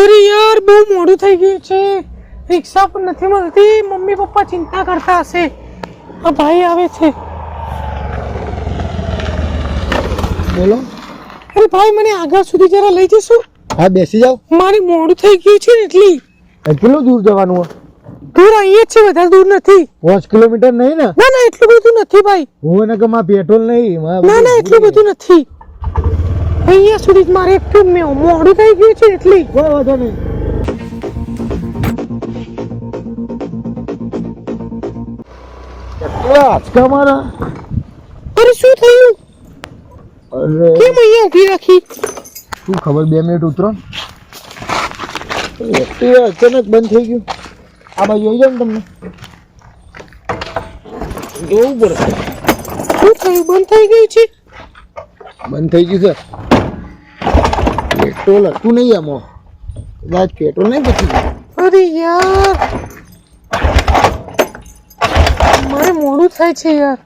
અરે યાર બહુ મોડું થઈ ગયું છે. રિક્ષા પણ નથી મળતી. મમ્મી પપ્પા ચિંતા કરતા હશે. આ ભાઈ આવે છે. બોલો. અરે ભાઈ મને આગળ સુધી જરા લઈ જશો? હા બેસી જાવ મારે મોડું થઈ ગયું છે એટલી. કેટલું દૂર જવાનું હોય? દૂર અહીંયા છે વધારે દૂર નથી. પાંચ કિલોમીટર નહીં ને? ના ના એટલું બધું નથી ભાઈ. હું એને કે માં પેટ્રોલ નહીં ના ના એટલું બધું નથી. અહીંયા સુધી જ મારે મેં મોડું થઈ ગયું છે એટલી. કોઈ વાંધો નહીં. કેટલા આંચકા મારા? અરે શું થયું? અરે. કેમ અહીંયા ઊભી રાખી? શું ખબર બે મિનિટ ઉતરો. એક્ટિવા અચાનક બંધ થઈ ગયું. આ બાજુ આવી જાવ ને તમને. જોવું પડશે શું થયું? બંધ થઈ ગયું છે? બંધ થઈ ગયું છે. પેટ્રોલ હતું નહીં આમાં કદાચ પેટ્રોલ નહીં પછી અરે યાર. મારે મોડું થાય છે યાર.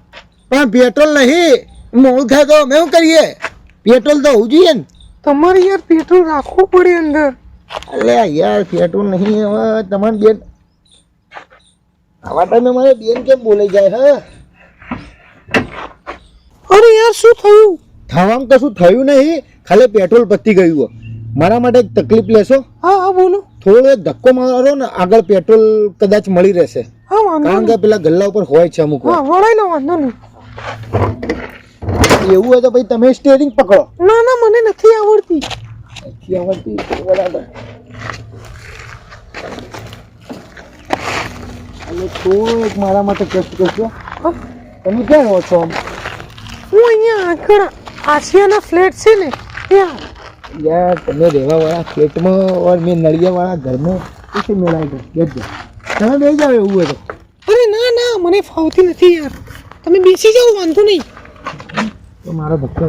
પણ પેટ્રોલ નહીં. મોડું થાય તો અમે શું કરીએ? પેટ્રોલ તો હોવું જોઈએ ને. તમારે યાર પેટ્રોલ રાખવું પડે અંદર. અલે યાર પેટ્રોલ નહીં હવે તમારે બેન આવા ટાઈમે મારે બેન કેમ બોલાઈ જાય હા? અરે યાર શું થયું? થવામાં કશું થયું નહીં. ખાલી પેટ્રોલ પતી ગયું. મારા માટે એક તકલીફ લેશો? હા હા બોલો. થોડો ધક્કો મારો ને આગળ પેટ્રોલ કદાચ મળી રહેશે. કારણ કે પેલા ગલ્લા ઉપર હોય છે અમુક. વળાય ના વાંધો નહીં. એવું હોય તો ભાઈ તમે સ્ટેરિંગ પકડો. ના ના મને નથી આવડતી. નથી આવડતી? બરાબર. એટલે થોડો એક મારા માટે કષ્ટ કરજો. તમે ક્યાં રહો છો? આમ હું અહીંયા આગળ આશિયાના ફ્લેટ છે ને ત્યાં. યાર તમે રહેવાવાળા ખેતમાં ઓર મેં નળિયાવાળા ઘરમાં પછી મેળાય ગયો. ગેટ તમે બે જાવ એવું હોય તો. અરે ના ના મને ફાવતી નથી યાર. તમે બેસી જાઓ વાંધો નહીં. તો મારો ધક્કો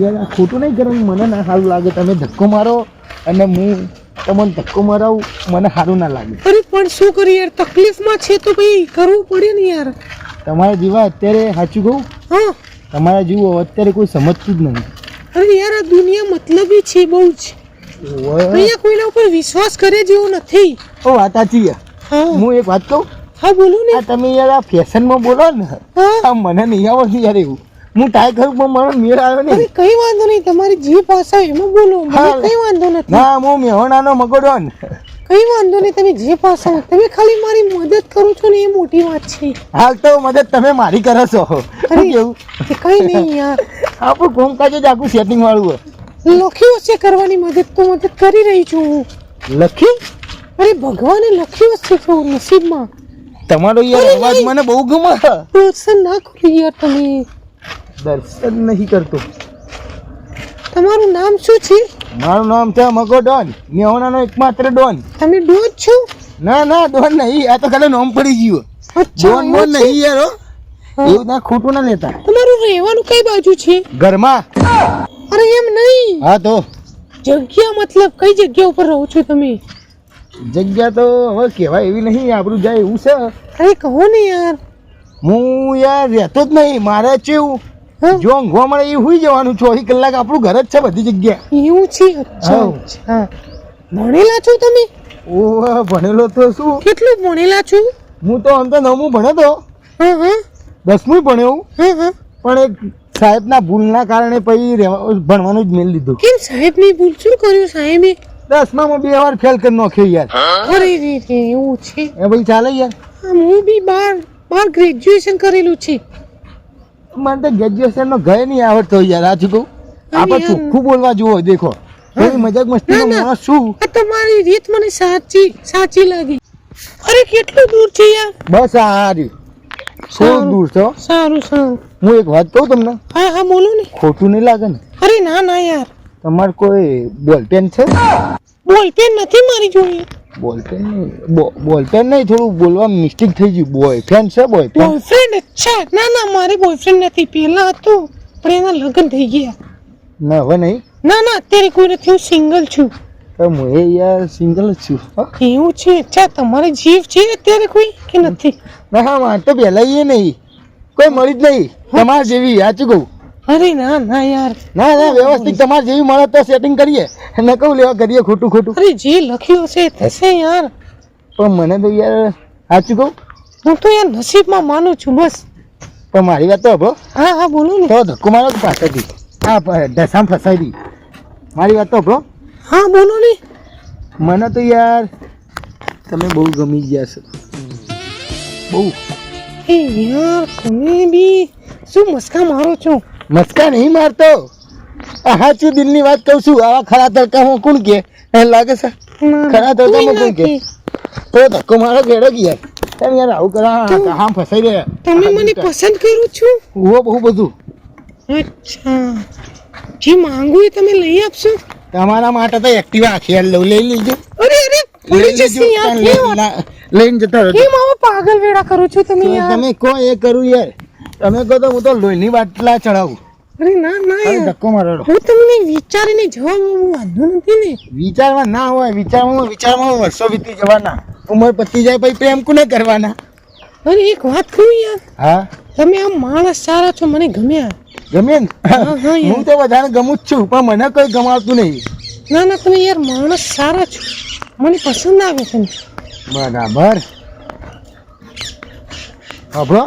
યાર આ ખોટું નહીં કરે મને ના સારું લાગે. તમે ધક્કો મારો અને હું તમને ધક્કો મરાવું મને સારું ના લાગે. અરે પણ શું કરી યાર? તકલીફમાં છે તો ભાઈ કરવું પડે ને યાર. તમારા જીવા અત્યારે સાચું કહું? હા. તમારા જુઓ અત્યારે કોઈ સમજતું જ નથી. અરે યાર આ દુનિયા મતલબી છે બહુ જ. અહીંયા કોઈના ઉપર વિશ્વાસ કરે જેવો નથી. ઓ વાત સાચી હું. એક વાત કહું? હા બોલો ને. તમે યાર આ ફેશનમાં બોલો ને. હા. આ મને નહીં આવડતું યાર એવું. હું ટ્રાય કરું પણ મારો મેળ આવ્યો નહીં. કઈ વાંધો નહીં. તમારી જે ભાષા એમાં બોલો. કઈ વાંધો નથી. ના હું મેહોણાનો મગોડો ને. કઈ વાંધો નહીં તમે જે ભાષા તમે ખાલી મારી મદદ કરો છો ને એ મોટી વાત છે. હાલ તો મદદ તમે મારી કરો છો. અરે. એવું કઈ નહીં યાર. આપણું કોમકાજ જ આખું સેટિંગ વાળું લખ્યું હશે કરવાની મદદ તો મદદ કરી રહી છું હું. લખી અરે ભગવાને લખ્યું છે તો નસીબમાં. તમારો યાર અવાજ મને બહુ ગમે. દર્શન ના કરો યાર તમે. દર્શન નહીં કરતો. તમારું નામ શું છે? મારું નામ છે મગો ડોન. મેહોણાનો એકમાત્ર ડોન. તમે ડોજ છો? ના ના ડોન નહીં. આ તો ખાલી નામ પડી ગયું. ડોન બોન નહીં યાર એવું ના ખોટું ના લેતા. તમારું રહેવાનું કઈ બાજુ છે? ઘરમાં. અરે એમ નહીં. હા તો. જગ્યા મતલબ કઈ જગ્યા ઉપર રહો છો તમે? જગ્યા તો હવે કહેવાય એવી નહીં આપણું જાય એવું છે. અરે કહો ને યાર. હું યાર રહેતો જ નહીં મારે કેવું હા જો ઊંઘવા મળે એ હુઈ જવાનું ચોવીસ કલાક આપણું ઘર જ છે બધી જગ્યા એવું છે? અચ્છા ભણેલા છો તમે? ઓ ભણેલો તો શું કેટલું ભણેલા છું? હું તો આમ તો નવમું ભણ્યો તો દસમું ભણ્યો પણ એક સાહેબના ભૂલના કારણે પછી ભણવાનું જ મેળ લીધું કેમ સાહેબની ભૂલ શું કર્યું સાહેબે? દસમામાં બે વાર ફેલ કરી નાખ્યો યાર. અરે રે રે એવું છે? એ ભાઈ ચાલે યાર. હું બી બાર બાર ગ્રેજ્યુએશન કરેલું છે. મને તો ગ્રેજ્યુએશન નો ઘરે નહીં આવડતો યાર આ ચૂકું આપણે ચોખ્ખું બોલવા જુઓ દેખો. કોઈ મજાક મસ્તી. માણસ શું તમારી રીત મને સાચી સાચી લાગી. અરે કેટલું દૂર છે યાર. બસ આ શું દૂર છો? સારું સારું. હું એક વાત કહું તમને? હા હા બોલો ને. ખોટું નહીં લાગે ને? અરે ના ના યાર. તમારે કોઈ બોલપેન છે? બોલપેન નથી મારી જોડે. બોલપેન બોલપેન નહીં થોડું બોલવા મિસ્ટેક થઈ ગયું. બોયફ્રેન્ડ છે બોયફ્રેન્ડ બોયફ્રેન્ડ અચ્છા ના ના મારે બોયફ્રેન્ડ નથી. પહેલા હતો પણ એના લગ્ન થઈ ગયા. ના હવે નહીં? ના ના અત્યારે કોઈ નથી હું સિંગલ છું હું એ યાર સિંગલ જ છું કેવું એવું છે? અચ્છા તમારે જીવ છે અત્યારે કોઈ કે નથી? ના હા વાંધો પહેલાં એ નહીં. કોઈ મળી જ નહીં. તમારા જેવી યાચું કહું. અરે ના ના યાર. ના ના વ્યવસ્થિત તમારે જેવી મળે તો સેટિંગ કરીએ. ન કહું લેવા કરીએ ખોટું ખોટું. અરે જે લખ્યું છે થશે યાર. પણ મને તો યાર સાચું કહું? હું તો યાર નસીબમાં માનું છું બસ. પણ મારી વાત તો હબો હા હા બોલો ને. તો ધક્કો મારો તો પાછળથી. હા ઢસામ ફસાઈ દી. મારી વાત તો હબો હા બોલો ને. મને તો યાર તમે બહુ ગમી ગયા છો. બહુ. એ યાર તમે બી શું મસ્કા મારો છો? મસ્કા નહીં મારતો? આ સાચું દિલની વાત કહું છું. આવા ખરા તડકામાં કોણ કે? એ લાગે છે. ખરા તો કોઈ તમે ના કોણ કે? તો ધક્કો મારો ઘેડો ગયા તમે યાર આવું કરા હા ફસાઈ ગયા તમે મને પસંદ કરો છો? ઓ બહુ બધું. અચ્છા. જે માંગુ એ તમે લઈ આપશો? તમારા માટે તો એક્ટિવા આખી લઉં. લઈ લેજો. અરે અરે પડી જશે યાર. લઈને જતા રહો કેમ આવો પાગલ વેડા કરો છો તમે યાર? તમે કો એ કરું યાર. તમે કહો તો હું તો લોહીની બાટલા ચડાવું. અરે ના ના ધક્કો મારો હું તમને વિચારીને જવાબ હું વાંધો નથી ને. વિચારમાં ના હોય વિચારમાં વિચારમાં વર્ષો વીતી જવાના. ઉંમર પતી જાય પછી પ્રેમ કોને કરવાના? અરે એક વાત કહું યાર. હા? તમે આમ માણસ સારા છો મને ગમ્યા. ગમે ને હા, હા. હું તો બધાને ગમું જ છું પણ મને કોઈ ગમાતું નહીં. ના ના તમે યાર માણસ સારા છો. મને પસંદ આવે છે બરાબર. અભરો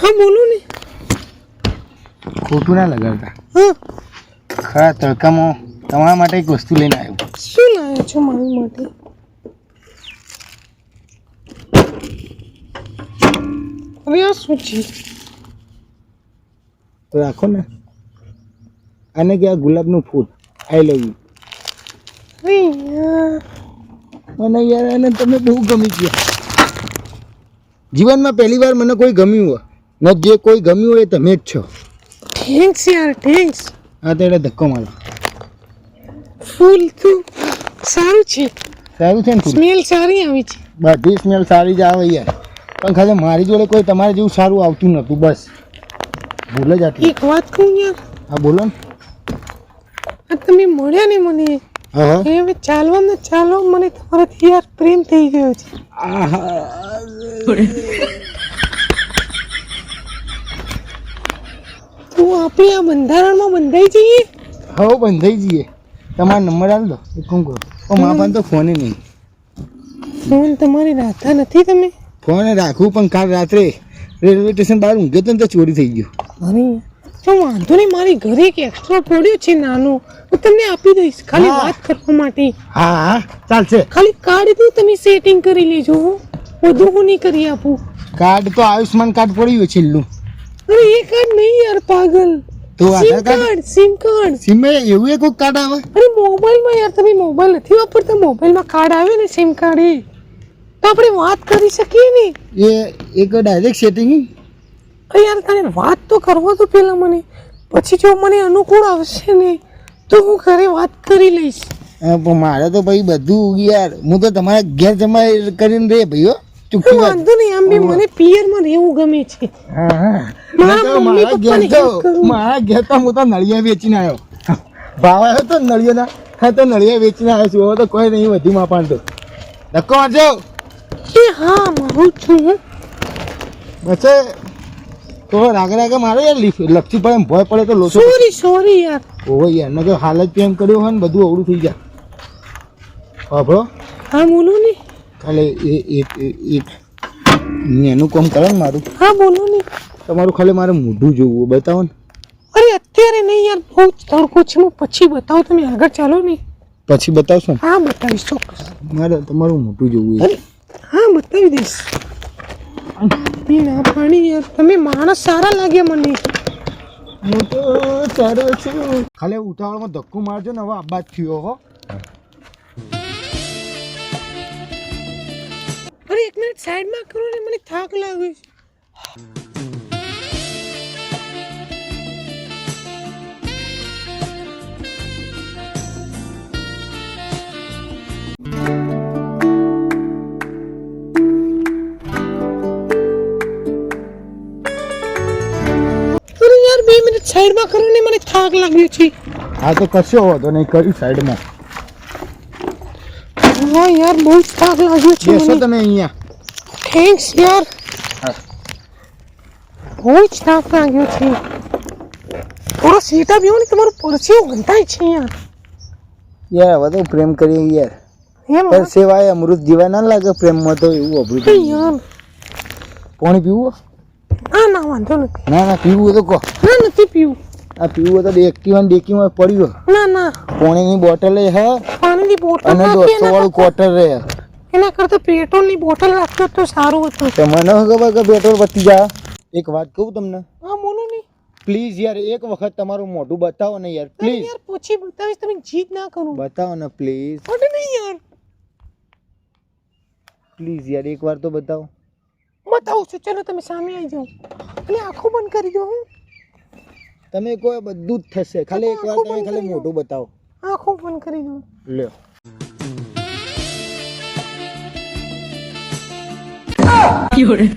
હા બોલો ને. ખોટું ના લગાડતા. ખરા તડકામાં તમારા માટે એક વસ્તુ લઈને આવ્યો. શું લાવ્યો છો મારી માટે? હવે આ શું છે? રાખો ને. આને કે આ ગુલાબનું ફૂલ. આઈ લવ યુ મને યાર. એને તમે બહુ ગમી ગયા. જીવનમાં પહેલી વાર મને કોઈ ગમ્યું હોય. ને જે કોઈ ગમ્યું હોય એ તમે જ છો. થેન્ક્સ યાર થેન્ક્સ આ તો એટલે ધક્કો મારો ફૂલ તો સારું છે. સારું છે ને ફૂલ સ્મેલ સારી આવી છે. બધી સ્મેલ સારી જ આવે યાર. પણ ખાલી મારી જોડે કોઈ તમારે જેવું સારું આવતું નહોતું બસ. ભૂલ જ આટલી. એક વાત કહું યાર. હા બોલો ને. આ તમે મળ્યા ને મને? એ હવે ચાલવા ને ચાલો મને તમારાથી યાર પ્રેમ થઈ ગયો છે. તો આપણે આ બંધારણમાં બંધાઈ જઈએ? હવે બંધાઈ જઈએ. તમારો નંબર આલ દો. એક કામ કરો. ઓ મા પાસે તો ફોન નહીં. ફોન તમારી રાખતા નથી તમે? ફોન રાખવું પણ કાલ રાત્રે રેલવે સ્ટેશન બહાર ઊંઘ્યો તો ચોરી થઈ ગયો. અરે તો વાંધો નહીં મારી ઘરે એક એક્સ્ટ્રા પડ્યો છે નાનો. હું તમને આપી દઈશ ખાલી વાત કરવા માટે. હા હા ચાલશે. ખાલી કાર્ડ તો તમે સેટિંગ કરી લેજો. બધું હું નહીં કરી આપું. કાર્ડ તો આયુષ્માન કાર્ડ પડ્યું છેલ્લું. અરે એ કાર્ડ નહીં યાર પાગલ. તો સિમ કાર્ડ સિમ કાર્ડ. સિમે એવું એક કાર્ડ આવે? અરે મોબાઈલમાં યાર તમે મોબાઈલ નથી વાપરતા? મોબાઈલમાં કાર્ડ આવે ને સિમ કાર્ડ એ. તો આપણે વાત કરી શકીએ ને? એ એક ડાયરેક્ટ સેટિંગ અરે યાર તારે વાત તો કરવા તો પેલા મને. પછી જો મને અનુકૂળ આવશે ને તો હું ઘરે વાત કરી લઈશ. મારે તો ભાઈ બધું યાર હું તો તમારા ઘેર જમા કરીને રે ભાઈ હો. ચૂપી વાંધો નહીં આમ બી મને પિયરમાં રહેવું ગમે છે. હા હા. મારા તો મમ્મી મારા પપ્પાને ઘેર કરું. મારા ઘેર તો હું તો નળિયા વેચીને આવ્યો. ભાવ આવ્યો તો નળિયાના હા તો નળિયા વેચીને આવ્યો છું. હવે તો કોઈ નહીં વધી માં પાડતો. ધક્કો વાંચો એ હા મારું છું. બસે તો રાગે રાગે મારે યાર લીફ- પડે એમ ભય પડે તો લોચો સોરી સોરી યાર. ઓહો યાર નકર હાલ જ પ્રેમ કર્યો હોય ને બધું અવળું થઈ જાય વાપરો હા બોલો ને. ખાલી એ એક એ- એક એનું કામ કરો ને મારું. હા બોલો ને. તમારું ખાલી મારે મોઢું જોવું બતાવો ને. અરે અત્યારે નહીં યાર બહુ તડકો છે. હું પછી બતાવો તમે આગળ ચાલો ને. પછી બતાવશો ને? હા બતાવીશ ચોક્કસ. મારે તમારું મોઢું જોવું છે. હા બતાવી દઈશ. ના પાણી યાર તમે માણસ સારા લાગ્યા મને. હું તો સારો છું. ખાલી ઉતાવળમાં ધક્કો મારજો ને હવે આબાદ થયો હો. એક મિનિટ સાઈડમાં કરો ને મને થાક લાગે છે. બે મિનિટ સાઈડમાં કરો ને મને થાક લાગ્યો છે. હા તો કશો વાંધો નહીં કર્યું સાઈડમાં હા યાર બહુ થાક લાગ્યો છે બેસો તમે અહીંયા. થેન્ક્સ યાર. બહુ જ થાક લાગ્યો છે થોડો સીટા બીઓ ને તમારું પરસ્યો ગંધાય છે યાર. યાર વધુ પ્રેમ કરીએ યાર. એમ સેવાય અમૃત જીવા ના લાગે પ્રેમમાં તો એવું અભૂત યાર. પાણી પીવું ના ના વાંધો નથી. ના ના પીવું તો કહો. ના નથી પીવું. આ પીવું તો ડેકીમાં ડેકીમાં પડ્યું ના ના. પાણીની બોટલ હે. પાણીની બોટલ અને દોસ્તો વાળું ક્વાર્ટર રહે એના કરતા પેટ્રોલની બોટલ રાખતો તો સારું હતું. તો મને ખબર કે પેટ્રોલ પતી જા એક વાત કહું તમને? હા બોલો ને. પ્લીઝ યાર એક વખત તમારું મોઢું બતાવો ને યાર પ્લીઝ યાર પૂછી બતાવીશ તમે જીદ ના કરો. બતાવો ને પ્લીઝ અરે નહીં યાર. પ્લીઝ યાર એક વાર તો બતાવો. બતાવું છું ચલો તમે સામે આવી જાઓ. એટલે આંખો બંધ કરી દો હું. તમે કોઈ બધું જ થશે. ખાલી એક વાર તમે ખાલી મોઢું બતાવો. આંખો બંધ કરી દો. લ્યો. 有人